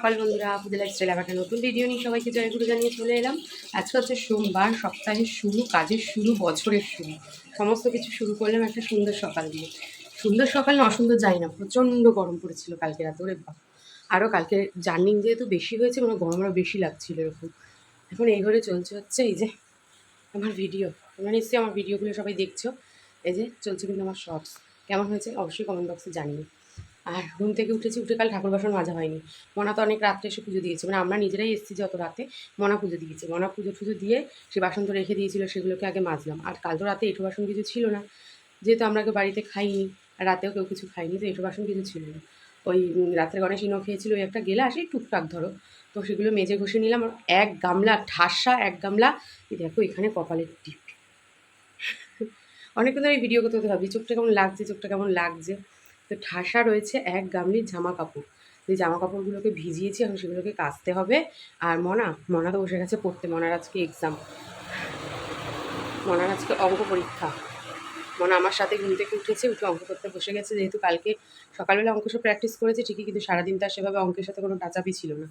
সকাল বন্ধুরা আপনাদের লাইফস্টাইল একটা নতুন ভিডিও নিয়ে সবাইকে জয়গুরু জানিয়ে চলে এলাম। আজকে হচ্ছে সোমবার, সপ্তাহের শুরু, কাজের শুরু, বছরের শুরু। সমস্ত কিছু শুরু করলাম একটা সুন্দর সকাল দিয়ে। সুন্দর সকাল না অসুন্দর যাই না, প্রচণ্ড গরম পড়েছিল কালকে রাতে, ওরে বাবা। আরও কালকে জার্নিং যেহেতু বেশি হয়েছে মানে গরম আরও বেশি লাগছিল এরকম। এখন এই ঘরে চলছে হচ্ছে এই যে আমার ভিডিও তোমরা নিশ্চয়ই আমার ভিডিওগুলো সবাই দেখছ। এই যে চলছে কিন্তু আমার শর্টস কেমন হয়েছে? অবশ্যই কমেন্ট বক্সে জানিয়ে আর ঘুম থেকে উঠেছি, উঠে কাল ঠাকুর বাসন মাজা হয়নি। মনা তো অনেক রাত্রে এসে পুজো দিয়েছে। মানে আমরা নিজেরাই এসেছি যত রাতে, মনা পুজো দিয়েছে। মনা পুজো টুজো দিয়ে সে বাসন তো রেখে দিয়েছিল, সেগুলোকে আগে মাজলাম। আর কাল তো রাতে এঁটো বাসন কিছু ছিল না। যেহেতু আমরা কেউ বাড়িতে খাইনি, আর রাতেও কেউ কিছু খাইনি, তো এঁটো বাসন কিছু ছিল না। ওই রাত্রে গণেশ ইনো খেয়েছিল, ওই একটা গেলা আসে টুকটাক ধরো। তো সেগুলো মেজে ঘষে নিলাম, আর এক গামলা ঠাসা, এক গামলা দেখো এখানে কপালের টিপ। অনেকক্ষণ ধরে ভিডিও করতে হতে ভাবছি চোখটা কেমন লাগছে, চোখটা কেমন লাগছে? তো ঠাসা রয়েছে এক গামলির জামা কাপড় যে জামা কাপড়গুলোকে ভিজিয়েছি, এখন সেগুলোকে কাচতে হবে। আর মনা মনা তো বসে গেছে পড়তে। মনার আজকে এক্সাম মনার আজকে অঙ্ক পরীক্ষা। মনা আমার সাথে ঘুম থেকে উঠেছে, উঠে অঙ্ক করতে বসে গেছে। যেহেতু কালকে সকালবেলা অঙ্ক সব প্র্যাকটিস করেছে, ঠিকই কিন্তু সারাদিন তার সেভাবে অঙ্কের সাথে কোনো টাচাপি ছিল না।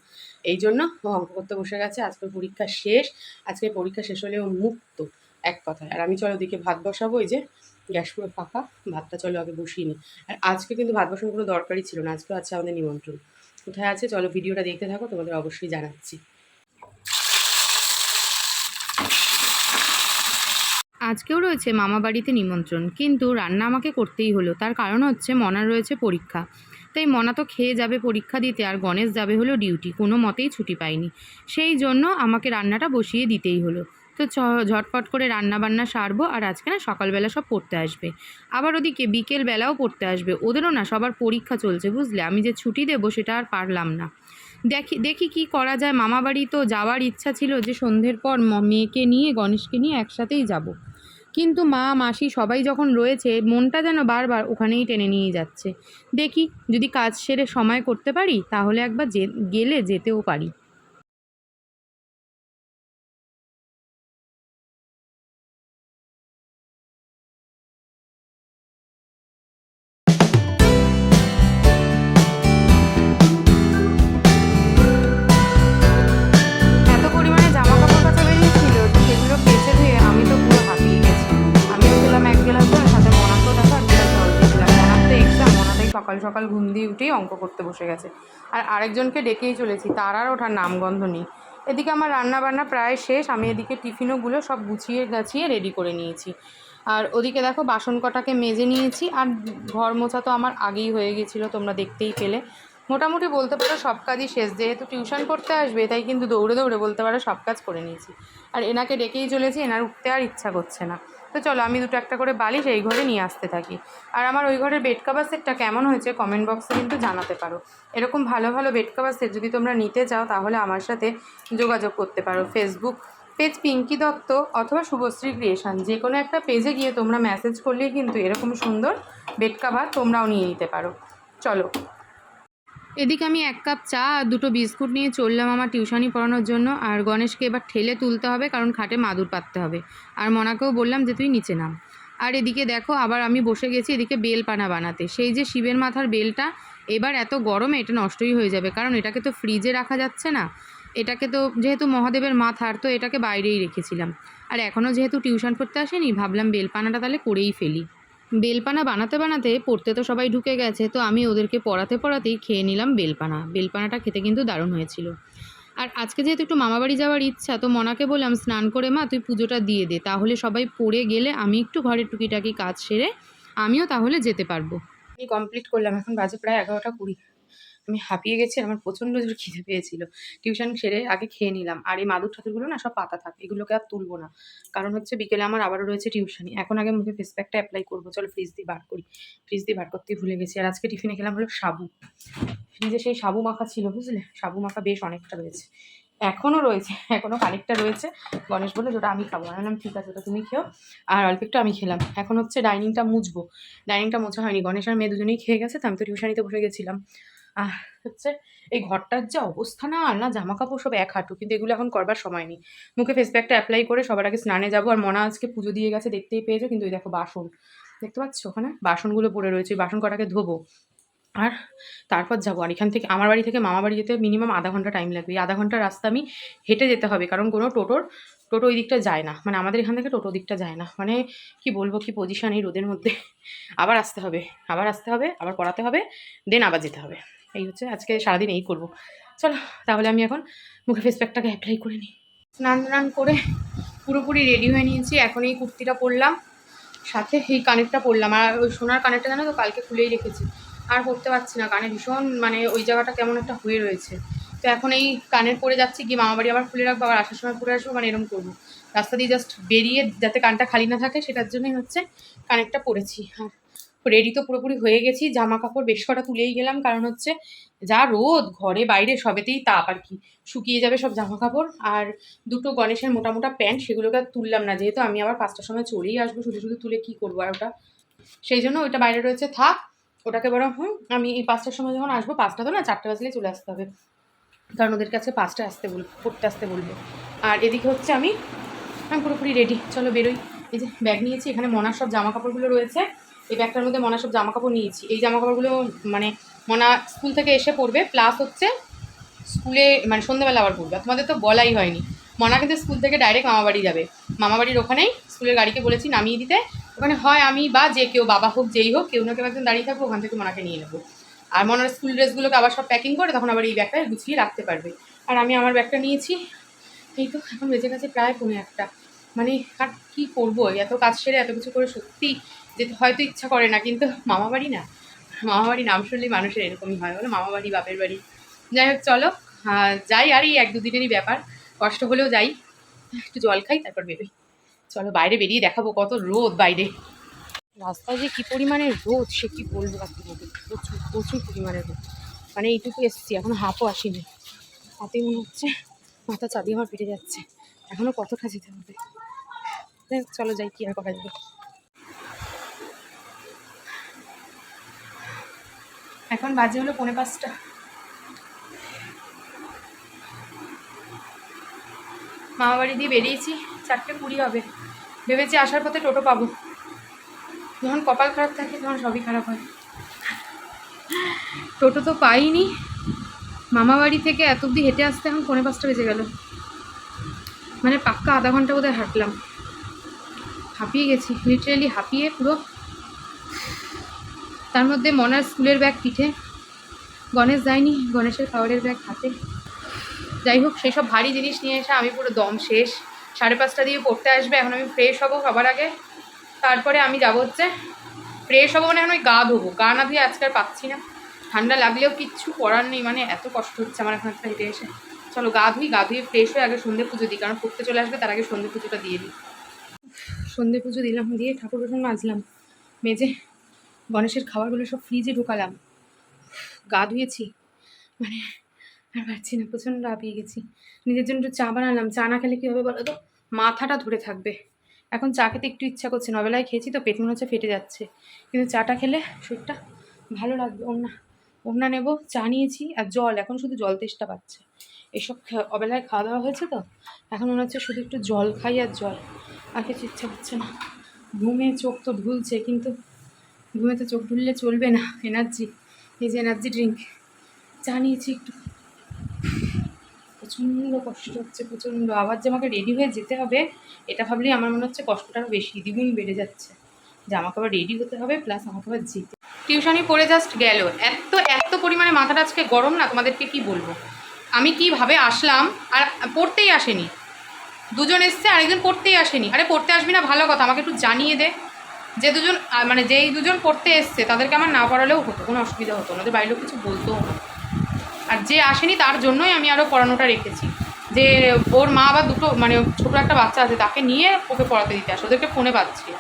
এই জন্য ও অঙ্ক করতে বসে গেছে। আজকের পরীক্ষা শেষ। আজকে পরীক্ষা শেষ হলে ও মুক্ত, এক কথায়। আর আমি চলো ওদিকে ভাত বসাবো, এই যে গ্যাস পুরো ফাঁকা, ভাতটা চলো আগে বসিয়ে নিই আর আজকে কিন্তু ভাত বসানোর কোনো দরকারই ছিল না, আজকে আছে আমাদের নিমন্ত্রণ। কোথায় আছে? চলো ভিডিওটা দেখতে থাকো, তোমাদের অবশ্যই জানাচ্ছি। আজকেও রয়েছে মামা বাড়িতে নিমন্ত্রণ, কিন্তু রান্না আমাকে করতেই হলো। তার কারণ হচ্ছে মনার রয়েছে পরীক্ষা। তাই মনা তো খেয়ে যাবে পরীক্ষা দিতে, আর গণেশ যাবে হলো ডিউটি, কোনো মতেই ছুটি পাইনি। সেই জন্য আমাকে রান্নাটা বসিয়ে দিতেই হলো। তো চ ঝটপট করে রান্না বান্না সারবো আর আজকে না সকালবেলা সব পড়তে আসবে। আবার ওদিকে বিকেল বেলাও পড়তে আসবে। ওদেরও না সবার পরীক্ষা চলছে, বুঝলে? আমি যে ছুটি দেবো সেটা আর পারলাম না। দেখি দেখি কি করা যায়। মামা বাড়ি তো যাওয়ার ইচ্ছা ছিল যে সন্ধ্যের পর মেয়েকে নিয়ে, গণেশকে নিয়ে একসাথেই যাব। কিন্তু মা, মাসি সবাই যখন রয়েছে, মনটা যেন বারবার ওখানেই টেনে নিয়ে যাচ্ছে। দেখি যদি কাজ সেরে সময় করতে পারি, তাহলে একবার গেলে যেতেও পারি। সকাল ঘুম দিয়ে উঠেই অঙ্ক করতে বসে গেছে। আর আরেকজনকে ডেকেই চলেছি, তার আর ওঠার নামগন্ধ নেই। এদিকে আমার রান্না বান্না প্রায় শেষ, আমি এদিকে টিফিনওগুলো সব গুছিয়ে গাছিয়ে রেডি করে নিয়েছি। আর ওদিকে দেখো বাসন কটাকে মেজে নিয়েছি, আর ঘর মোছা তো আমার আগেই হয়ে গেছিল, তোমরা দেখতেই পেলে। মোটামুটি বলতে পারো সব কাজই শেষ, যেহেতু টিউশন করতে আসবে, তাই কিন্তু দৌড়ে দৌড়ে বলতে পারো সব কাজ করে নিয়েছি। আর এনাকে ডেকেই চলেছি, এনার উঠতে আর ইচ্ছা করছে না। তো চলো, আমি দুটো একটা করে বালিশ এই ঘরে নিয়ে আসতে থাকি। আর আমার ওই ঘরের বেড কাভার সেটটা কেমন হয়েছে কমেন্ট বক্সে কিন্তু জানাতে পারো। এরকম ভালো ভালো বেড কাভার সেট যদি তোমরা নিতে চাও, তাহলে আমার সাথে যোগাযোগ করতে পারো। ফেসবুক পেজ পিঙ্কি দত্ত অথবা শুভশ্রী ক্রিয়েশন যে কোনো একটা পেজে গিয়ে তোমরা মেসেজ করলেই কিন্তু এরকম সুন্দর বেড কাভার তোমরাও নিয়ে নিতে পারো। চলো। এদিকে আমি এক কাপ চা আর দুটো বিস্কুট নিয়ে চললাম আমার টিউশনি পড়ানোর জন্য। আর গণেশকে এবার ঠেলে তুলতে হবে, কারণ খাটে মাদুর পাততে হবে। আর মনাকেও বললাম যে, তুই নিচে নাম। আর এদিকে দেখো, আবার আমি বসে গেছি এদিকে বেলপানা বানাতে। সেই যে শিবের মাথার বেলটা, এবার এত গরমে এটা নষ্টই হয়ে যাবে, কারণ এটাকে তো ফ্রিজে রাখা যাচ্ছে না। এটাকে তো, যেহেতু মহাদেবের মাথার, তো এটাকে বাইরেই রেখেছিলাম। আর এখনও যেহেতু টিউশন পড়তে আসেনি, ভাবলাম বেলপানাটা তাহলে করেই ফেলি। বেলপানা বানাতে বানাতে পড়তে তো সবাই ঢুকে গেছে, তো আমি ওদেরকে পড়াতে পড়াতেই খেয়ে নিলাম বেলপানা। বেলপানাটা খেতে কিন্তু দারুণ হয়েছিল। আর আজকে যেহেতু একটু মামাবাড়ি যাওয়ার ইচ্ছা, তো মনাকে বললাম, স্নান করে মা, তুই পুজোটা দিয়ে দে, তাহলে সবাই পড়ে গেলে আমি একটু ঘরের টুকিটাকি কাজ সেরে আমিও তাহলে যেতে পারব। কমপ্লিট করলাম, এখন বাজে প্রায় এগারোটা কুড়ি। আমি হাঁপিয়ে গেছি আমার প্রচণ্ড জোর খিদে পেয়েছিল। টিউশন সেরে আগে খেয়ে নিলাম। আর এই মাদুর ঠাকুরগুলো না সব পাতা থাকে, এগুলোকে আর তুলবো না। কারণ হচ্ছে বিকেলে আমার আবারও রয়েছে টিউশনি। এখন আগে মুখে ফেস প্যাকটা অ্যাপ্লাই করব। চলো ফ্রিজ দিয়ে বার করি। ফ্রিজ দিয়ে বার করতেই ভুলে গেছি। আর আজকে টিফিনে খেলাম হলো সাবু। ফ্রিজে সেই সাবু মাখা ছিল, বুঝলে? সাবু মাখা বেশ অনেকটা রয়েছে। এখনও রয়েছে, এখনও খানিকটা রয়েছে। গণেশ বলে যেটা আমি খাব। বললাম, ঠিক আছে, ওটা তুমি খেও। আর অল্প একটু আমি খেলাম। এখন হচ্ছে ডাইনিংটা মুছবো। ডাইনিংটা মোছা হয়নি। গণেশ আর মেয়ে দুজনেই খেয়ে গেছে, তো আমি তো টিউশনিতে বসে গেছিলাম। আর হচ্ছে এই ঘরটার যা অবস্থা না আর না জামা কাপড় সব এক হাঁটু, কিন্তু এগুলো এখন করবার সময় নেই। মুখে ফেস প্যাকটা অ্যাপ্লাই করে সবার আগে স্নানে যাব, আর মনা আজকে পুজো দিয়ে গেছে, দেখতেই পেয়েছ, কিন্তু ওই দেখো বাসন। দেখতে পাচ্ছ ওখানে? বাসনগুলো পড়ে রয়েছে বাসন কটাকে ধোবো। আর তারপর যাব, আর এখান থেকে, আমার বাড়ি থেকে মামা বাড়ি যেতে মিনিমাম আধা ঘণ্টা টাইম লাগবে। আধা ঘণ্টার রাস্তা আমি হেঁটে যেতে হবে, কারণ কোনো টোটোর, টোটো ওই দিকটা যায় না। মানে আমাদের এখান থেকে টোটো দিকটা যায় না। মানে কি বলব, কি পজিশন এই রোদের মধ্যে। আবার আসতে হবে, আবার আসতে হবে, আবার পড়াতে হবে দেন আবার যেতে হবে। এই হচ্ছে আজকে সারাদিন এই করব। চলো, তাহলে আমি এখন মুখে ফেস প্যাকটাকে অ্যাপ্লাই করে নিই। স্নান টান করে পুরোপুরি রেডি হয়ে নিয়েছি, এখন এই কুর্তিটা পরলাম, সাথে এই কানেরটা পরলাম। আর ওই সোনার কানেরটা জানো তো, কালকে খুলেই রেখেছি। আর পরতে পারছি না, কানে ভীষণ মানে ওই জায়গাটা কেমন একটা হয়ে রয়েছে। তো এখন এই কানের পরে যাচ্ছি, গিয়ে মামা বাড়ি আবার খুলে রাখব, আবার আসার সময় পরে আসব মানে এরকম করব। রাস্তা দিয়ে জাস্ট বেরিয়ে যাতে কানটা খালি না থাকে, সেটার জন্যই হচ্ছে কানেরটা পরেছি। আর রেডি তো পুরোপুরি হয়ে গেছি জামা কাপড় বেশ কটা তুলেই গেলাম, কারণ হচ্ছে যা রোদ, ঘরে বাইরে সবেতেই তাপ আর কি। শুকিয়ে যাবে সব জামা কাপড় আর দুটো গণেশের মোটা মোটা প্যান্ট সেগুলোকে আর তুললাম না, যেহেতু আমি আবার পাঁচটার সময় চলেই আসব, শুধু শুধু তুলে কি করব আর ওটা। সেই জন্য ওইটা বাইরে রয়েছে, থাক, ওটাকে বরং হুম, আমি এই পাঁচটার সময় যখন আসব, পাঁচটা তো না, চারটে বাজলেই চলে আসতে হবে। কারণ ওদের কাছে পাঁচটা আসতে বলব পড়তে আসতে বলব। আর এদিকে হচ্ছে আমি আমি পুরোপুরি রেডি চলো বেরোই। এই যে ব্যাগ নিয়েছি, এখানে মনার সব জামা কাপড়গুলো রয়েছে। এই ব্যাগটার মধ্যে মনার সব জামা কাপড় নিয়েছি। এই জামা কাপড়গুলো মানে মনা স্কুল থেকে এসে পড়বে প্লাস হচ্ছে স্কুলে মানে সন্ধ্যেবেলা আবার পড়বে তোমাদের তো বলাই হয়নি। মনা কিন্তু স্কুল থেকে ডাইরেক্ট মামাবাড়ি যাবে। মামাবাড়ির ওখানেই স্কুলের গাড়িকে বলেছি নামিয়ে দিতে। ওখানে হয় আমি বা যে কেউ, বাবা হোক, যেই হোক, কেউ না কেউ একজন দাঁড়িয়ে থাকব, ওখান থেকে মনাকে নিয়ে নেব। আর মনার স্কুল ড্রেসগুলোকে আবার সব প্যাকিং করে তখন আবার এই ব্যাগটা গুছিয়ে রাখতে পারবে। আর আমি আমার ব্যাগটা নিয়েছি। এই তো, এখন বেঁচে গেছে প্রায় পৌনে একটা মানে আর কী করব? এত কাজ সেরে এত কিছু করে সত্যি যেতে হয়তো ইচ্ছা করে না, কিন্তু মামা বাড়ি না। মামা বাড়ি নাম শুনলেই মানুষের এরকমই হয়, বলো মামা বাড়ি, বাপের বাড়ি। যাই হোক, চলো। যাই আর এই এক দুদিনেরই ব্যাপার। কষ্ট হলেও যাই। একটু জল খাই, তারপর বেরোই। চলো বাইরে বেরিয়ে দেখাবো কত রোদ বাইরে। রাস্তায় যে কী পরিমাণে রোদ, সে কি বলব বলব প্রচুর প্রচুর পরিমাণে রোদ। মানে এইটুকু এসেছি, এখন হাফও আসিনি। হাতেই মনে হচ্ছে মাথা চাঁদিয়ে আমার পেটে যাচ্ছে। এখনও কতটা যেতে হবে চলো যাই কি আর যাবে এখন বাজে হলো পৌনে পাঁচটা। মামা বাড়ি দিয়ে বেরিয়েছি, চারটে কুড়ি হবে। ভেবেছি আসার পথে টোটো পাবো। যখন কপাল খারাপ থাকে তখন সবই খারাপ হয়। টোটো তো পাইনি। মামা বাড়ি থেকে এত অব্দি হেঁটে আসতে এখন পৌনে পাঁচটা বেজে গেল। মানে পাক্কা আধা ঘণ্টা বোধহয় হাঁটলাম। হাঁপিয়ে গেছি লিটারেলি হাঁপিয়ে পুরো। তার মধ্যে মনার স্কুলের ব্যাগ পিঠে, গণেশ যায়নি, গণেশের খাবারের ব্যাগ হাতে। যাই হোক, সেই সব ভারী জিনিস নিয়ে এসে আমি পুরো দম শেষ। সাড়ে পাঁচটা দিয়ে পড়তে আসবে, এখন আমি ফ্রেশ হব সবার আগে। তারপরে আমি যাব হচ্ছে ফ্রেশ হব মানে এখন ওই গা ধোবো। গা না ধুয়ে আজকাল পাচ্ছি না। ঠান্ডা লাগলেও কিচ্ছু করার নেই মানে এত কষ্ট হচ্ছে আমার এখন একটা হেঁটে এসে। চলো গা ধুই, গা ধুয়ে ফ্রেশ হয়ে আগে সন্ধে পুজো দিই, কারণ পড়তে চলে আসবে, তার আগে সন্ধে পুজোটা দিয়ে দিই। সন্ধে পুজো দিলাম, দিয়ে ঠাকুর বাসন মাজলাম মেজে গণেশের খাবারগুলো সব ফ্রিজে ঢোকালাম। গা ধুয়েছি। মানে আর পারছি না, প্রচণ্ড হাঁপিয়ে গেছি। নিজের জন্য একটু চা বানালাম। চা না খেলে কী হবে বলো তো? মাথাটা ধরে থাকবে। এখন চা খেতে একটু ইচ্ছা করছে নবেলায় খেয়েছি তো, পেট মনে হচ্ছে ফেটে যাচ্ছে। কিন্তু চাটা খেলে শরীরটা ভালো লাগবে। ওনা ওনা নেব, চা নিয়েছি আর জল। এখন শুধু জল তেষ্টা পাচ্ছে। এসব অবেলায় খাওয়া দাওয়া হয়েছে তো? এখন মনে হচ্ছে শুধু একটু জল খাই আর জল। আর কিছু ইচ্ছা হচ্ছে না। ঘুমে চোখ তো ঢুলছে কিন্তু ঘুমে তো চোখ ঢুললে চলবে না। এনার্জি এই যে এনার্জি ড্রিঙ্ক চা নিয়েছি একটু। প্রচণ্ড কষ্ট হচ্ছে, প্রচণ্ড। আবার যে আমাকে রেডি হয়ে যেতে হবে, এটা ভাবলেই আমার মনে হচ্ছে কষ্টটা আরও বেশি, দ্বিগুণ বেড়ে যাচ্ছে। যে আমাকে আবার রেডি হতে হবে প্লাস আমাকে আবার যেতে টিউশনি পড়ে জাস্ট গেল। এত এত পরিমাণে মাথাটা আজকে গরম না? তোমাদেরকে কি বলব? আমি কীভাবে আসলাম? আর পড়তেই আসেনি। দুজন এসছে, আরেকজন পড়তেই আসেনি। আরে, পড়তে আসবি না, ভালো কথা, আমাকে একটু জানিয়ে দে। যে দুজন মানে যেই দুজন পড়তে এসছে, তাদেরকে আমার না পড়ালেও হতো, কোনো অসুবিধা হতো না, ওদের লোক কিছু বলতেও না। আর যে আসেনি, তার জন্যই আমি আরও পড়ানোটা রেখেছি। যে ওর মা আবার দুটো মানে ছোটো একটা বাচ্চা আছে, তাকে নিয়ে ওকে পড়াতে দিতে আসে, ওদেরকে ফোনে পাচ্ছি।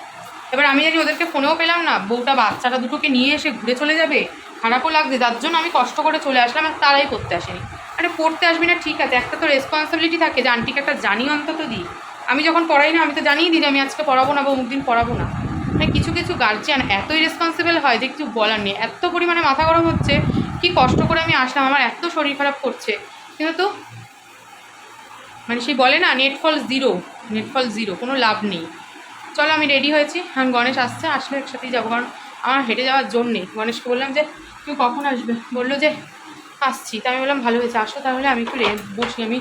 এবার আমি জানি ওদেরকে ফোনেও পেলাম না, বউটা বাচ্চাটা দুটোকে নিয়ে এসে ঘুরে চলে যাবে, খারাপও লাগছে, যার জন্য আমি কষ্ট করে চলে আসলাম আর তারাই করতে আসেনি। আরে পড়তে আসবি না, ঠিক আছে। একটা তো রেসপন্সিবিলিটি থাকে যে, আন্টিকে একটা জানি অন্তত দিই। আমি যখন পড়াই না, আমি তো জানিয়ে দিই যে, আমি আজকে পড়াবো না বা অমুক দিন পড়াবো না। মানে কিছু কিছু গার্জিয়ান এতই রেসপন্সিবল হয় যে, কিছু বলার নেই। এত পরিমাণে মাথা গরম হচ্ছে, কি কষ্ট করে আমি আসলাম, আমার এত শরীর খারাপ করছে। কিন্তু তো মানে সেই বলে না নেটফল জিরো নেটফল জিরো কোনো লাভ নেই। চলো, আমি রেডি হয়েছি। এখন গণেশ আসছে, আসলে একসাথেই যাব, কারণ আমার হেঁটে যাওয়ার জন্যে। গণেশকে বললাম যে তুমি কখন আসবে? বলল যে আসছি। তাই আমি বললাম, ভালো হয়েছে, আসো তাহলে, আমি একটু বসি। আমি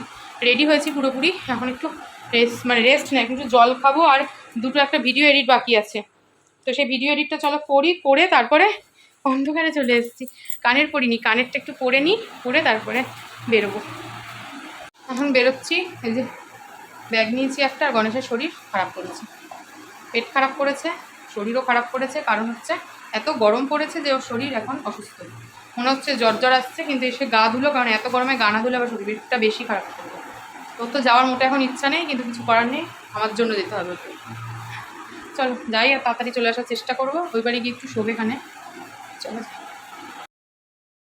রেডি হয়েছি পুরোপুরি। এখন একটু রেস্ট মানে রেস্ট না, একটু জল খাব আর দুটো একটা ভিডিও এডিট বাকি আছে। তো সেই ভিডিও এডিটটা চলো করি, করে তারপরে অন্ধকারে চলে এসেছি। কানের পরিনি, কানেরটা একটু পরে নিই পরে তারপরে বেরোবো। এখন বেরোচ্ছি, এই যে ব্যাগ নিয়েছি একটা, আর গণেশের শরীর খারাপ করেছে। পেট খারাপ করেছে, শরীরও খারাপ করেছে, কারণ হচ্ছে এত গরম পড়েছে যে ওর শরীর এখন অসুস্থ। মনে হচ্ছে জ্বর জ্বর আসছে, কিন্তু এসে গা ধুলো, কারণ এত গরমে গা না ধুলে আবার শরীরটা বেশি খারাপ করবে তোর তো যাওয়ার মোটা এখন ইচ্ছা নেই, কিন্তু কিছু করার নেই, আমার জন্য যেতে হবে ওকে। চলো, যাই, আর তাড়াতাড়ি চলে আসার চেষ্টা করব। ওই বাড়ি গিয়ে একটু শোবে এখানে। চলো।